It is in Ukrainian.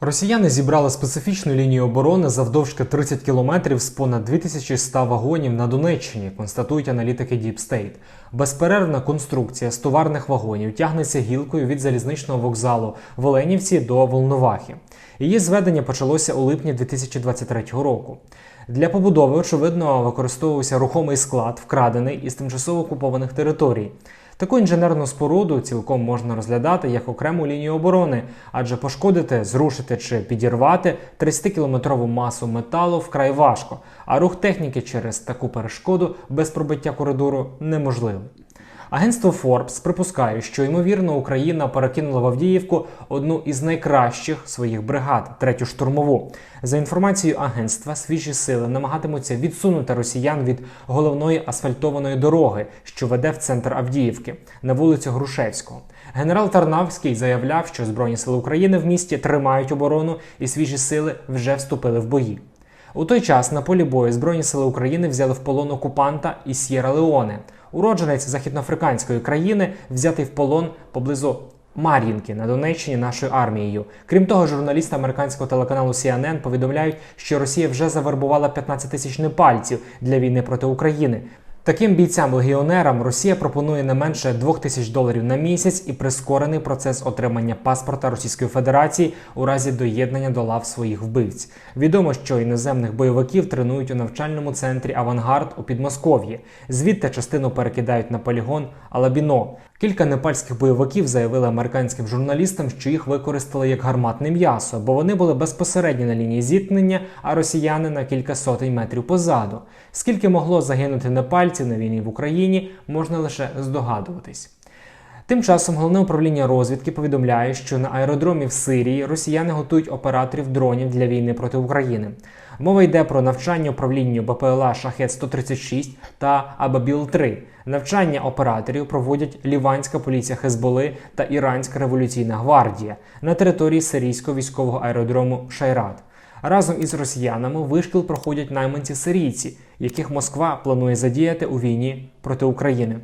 Росіяни зібрали специфічну лінію оборони завдовжки 30 кілометрів з понад 2100 вагонів на Донеччині, констатують аналітики Deep State. Безперервна конструкція з товарних вагонів тягнеться гілкою від залізничного вокзалу в Оленівці до Волновахи. Її зведення почалося у липні 2023 року. Для побудови, очевидно, використовувався рухомий склад, вкрадений із тимчасово окупованих територій. Таку інженерну споруду цілком можна розглядати як окрему лінію оборони, адже пошкодити, зрушити чи підірвати 30-кілометрову масу металу вкрай важко, а рух техніки через таку перешкоду без пробиття коридору неможливий. Агентство Forbes припускає, що ймовірно Україна перекинула в Авдіївку одну із найкращих своїх бригад, третю штурмову. За інформацією агентства, свіжі сили намагатимуться відсунути росіян від головної асфальтованої дороги, що веде в центр Авдіївки на вулицю Грушевського. Генерал Тарнавський заявляв, що Збройні сили України в місті тримають оборону і свіжі сили вже вступили в бої. У той час на полі бою Збройні сили України взяли в полон окупанта із Сєра Леоне. Уродженець західноафриканської країни взятий в полон поблизу Мар'їнки на Донеччині нашою армією. Крім того, журналісти американського телеканалу CNN повідомляють, що Росія вже завербувала 15 тисяч непальців для війни проти України. Таким бійцям-легіонерам Росія пропонує не менше 2 тисяч доларів на місяць і прискорений процес отримання паспорта Російської Федерації у разі доєднання до лав своїх вбивць. Відомо, що іноземних бойовиків тренують у навчальному центрі Авангард у Підмосков'ї. Звідти частину перекидають на полігон Алабіно. Кілька непальських бойовиків заявили американським журналістам, що їх використали як гарматне м'ясо, бо вони були безпосередньо на лінії зіткнення, а росіяни на кілька сотень метрів позаду. Скільки могло загинути непальців на війні в Україні, можна лише здогадуватись. Тим часом головне управління розвідки повідомляє, що на аеродромі в Сирії росіяни готують операторів дронів для війни проти України. Мова йде про навчання управлінню БПЛА Шахет 136 та Абабіл 3 Навчання операторів проводять Ліванська поліція Хезболи та Іранська революційна гвардія на території сирійського військового аеродрому Шайрат. Разом із росіянами вишкіл проходять найманці сирійці, яких Москва планує задіяти у війні проти України.